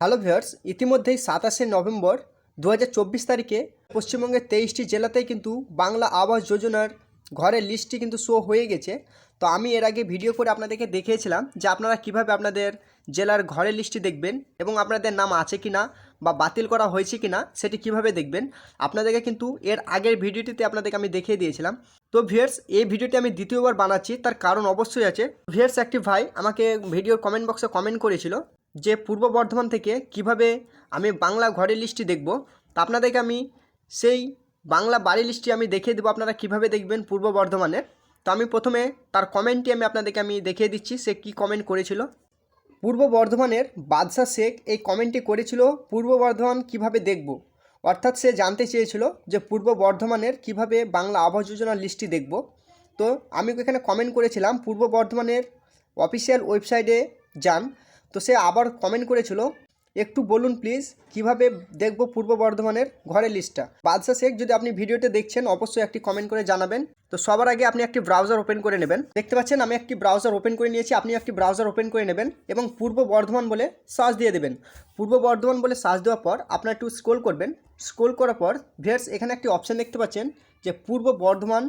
Hello viewers, ইতিমধ্যেই সাতাশে November দু হাজার চব্বিশ তারিখে পশ্চিমবঙ্গের তেইশটি জেলাতেই কিন্তু বাংলা আবাস যোজনার ঘরের লিস্টটি কিন্তু শো হয়ে গেছে। তো আমি এর আগে ভিডিও করে আপনাদেরকে দেখিয়েছিলাম যে আপনারা কীভাবে আপনাদের জেলার ঘরের লিস্টটি দেখবেন এবং আপনাদের নাম আছে কি না বা বাতিল করা হয়েছে কি না সেটি কীভাবে দেখবেন, আপনাদেরকে কিন্তু এর আগের ভিডিওটিতে আপনাদেরকে আমি দেখিয়ে দিয়েছিলাম। তো ভিয়ার্স এই ভিডিওটি আমি দ্বিতীয়বার বানাচ্ছি, তার কারণ অবশ্যই আছে। ভিয়ার্স একটি ভাই আমাকে ভিডিওর কমেন্ট বক্সে কমেন্ট করেছিল যে পূর্ব বর্ধমান থেকে কীভাবে আমি বাংলা ঘরের লিস্টটি দেখব, তা আপনাদেরকে আমি সেই বাংলা বাড়ি লিস্টটি আমি দেখিয়ে দেবো আপনারা কীভাবে দেখবেন পূর্ব বর্ধমানের। তো আমি প্রথমে তার কমেন্টটি আমি আপনাদেরকে আমি দেখিয়ে দিচ্ছি, সে কি কমেন্ট করেছিল। পূর্ব বর্ধমানের বাদশাহ শেখ এই কমেন্টটি করেছিল, পূর্ব বর্ধমান কীভাবে দেখব? অর্থাৎ সে জানতে চেয়েছিল যে পূর্ব বর্ধমানের কীভাবে বাংলা আবাস যোজনার লিস্টটি দেখব। তো আমি এখানে কমেন্ট করেছিলাম, পূর্ব বর্ধমানের অফিসিয়াল ওয়েবসাইটে যান তো সে আবার কমেন্ট করেছিল, একটু বলুন প্লিজ কীভাবে দেখব পূর্ব বর্ধমানের ঘরের লিস্টটা বাদশা শেখ, যদি আপনি ভিডিওতে দেখছেন, অবশ্যই একটি কমেন্ট করে জানাবেন। তো সবার আগে আপনি একটি ব্রাউজার ওপেন করে নেবেন। দেখতে পাচ্ছেন, আমি একটি ব্রাউজার ওপেন করে নিয়েছি আপনি একটি ব্রাউজার ওপেন করে নেবেন এবং পূর্ব বর্ধমান বলে সার্চ দিয়ে দেবেন। পূর্ব বর্ধমান বলে সার্চ দেওয়ার পর আপনার একটু স্ক্রোল করবেন। স্ক্রোল করার পর ভিয়ার্স এখানে একটি অপশান দেখতে পাচ্ছেন যে পূর্ব বর্ধমান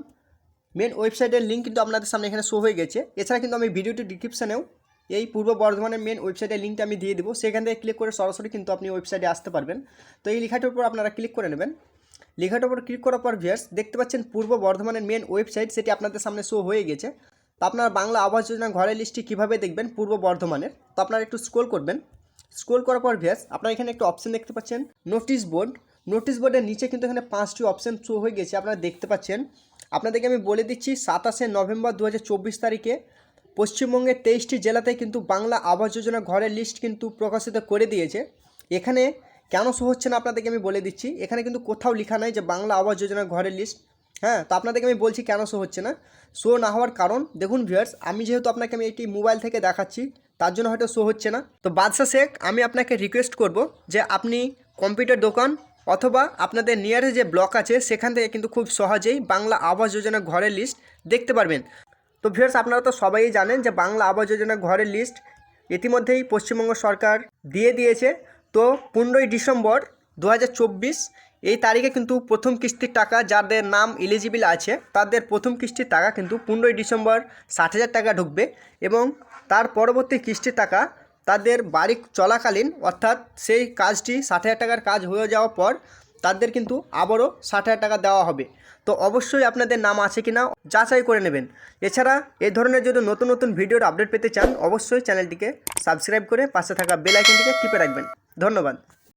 মেন ওয়েবসাইটের লিঙ্ক কিন্তু আপনাদের সামনে এখানে শো হয়ে গেছে। এছাড়া কিন্তু আমি ভিডিওটি ডিসক্রিপশানেও এই পূর্ব বর্ধমানের মেন ওয়েবসাইটের লিঙ্কটা আমি দিয়ে দেবো। সেখান থেকে ক্লিক করে সরাসরি কিন্তু আপনি ওয়েবসাইটে আসতে পারবেন। তো এই লেখাটার উপর আপনারা ক্লিক করে নেবেন। লেখাটার উপর ক্লিক করার পর ভিয়ার্স দেখতে পাচ্ছেন পূর্ব বর্ধমানের মেন ওয়েবসাইট সেটি আপনাদের সামনে শো হয়ে গেছে। তো আপনারা বাংলা আবাস যোজনা ঘরের লিস্টটি কীভাবে দেখবেন? পূর্ব বর্ধমানের। তো আপনারা একটু স্ক্রোল করবেন। স্ক্রোল করার পর ভিয়ার্স আপনারা এখানে একটু অপশন দেখতে পাচ্ছেন নোটিশ বোর্ড নোটিশ বোর্ডের নিচে কিন্তু এখানে পাঁচটি অপশন শো হয়ে গেছে। আপনারা দেখতে পাচ্ছেন। আপনাদেরকে আমি বলে দিচ্ছি, সাতাশে নভেম্বর দু হাজার চব্বিশ তারিখে পশ্চিমবঙ্গের তেইশটি জেলাতে কিন্তু বাংলা আবাস যোজনা ঘরের লিস্ট কিন্তু প্রকাশিত করে দিয়েছে। এখানে কেন শো হচ্ছে না আপনাদেরকে আমি বলে দিচ্ছি। এখানে কিন্তু কোথাও লেখা নাই যে বাংলা আবাস যোজনা ঘরের লিস্ট হ্যাঁ তো আপনাদেরকে আমি বলছি কেন শো হচ্ছে না। শো না হওয়ার কারণ, দেখুন ভিউয়ার্স আমি যেহেতু আপনাকে আমি এটি মোবাইল থেকে দেখাচ্ছি, তার জন্য হয়তো শো হচ্ছে না। তো বাদশা শেখ, আমি আপনাকে রিকোয়েস্ট করব যে আপনি কম্পিউটার দোকান অথবা আপনাদের নিয়ারে যে ব্লক আছে, সেখান থেকে কিন্তু খুব সহজেই বাংলা আবাস যোজনা ঘরের লিস্ট দেখতে পারবেন। তো ভিউয়ার্স আপনারা তো সবাই জানেন যে বাংলা আবাস যোজনা ঘরের লিস্ট ইতিমধ্যেই পশ্চিমবঙ্গ সরকার দিয়ে দিয়েছে। তো পনেরোই ডিসেম্বর দু হাজার চব্বিশ, এই তারিখে কিন্তু প্রথম কিস্তির টাকা যাদের নাম এলিজিবল আছে, তাদের প্রথম কিস্তির টাকা কিন্তু পনেরোই ডিসেম্বর ষাট হাজার টাকা ঢুকবে এবং তার পরবর্তী কিস্তির টাকা তাদের বাড়ি চলাকালীন অর্থাৎ সেই কাজটি ষাট টাকার কাজ হয়ে যাওয়ার পর তাদের কিন্তু আবারও ষাট হাজার টাকা দেওয়া হবে। তো অবশ্যই আপনাদের নাম আছে কি না যাচাই করে নেবেন। এছাড়া এ ধরনের যদি নতুন নতুন ভিডিওর আপডেট পেতে চান, অবশ্যই চ্যানেলটিকে সাবস্ক্রাইব করে পাশে থাকা বেল আইকনটিকে টিপে রাখবেন। ধন্যবাদ।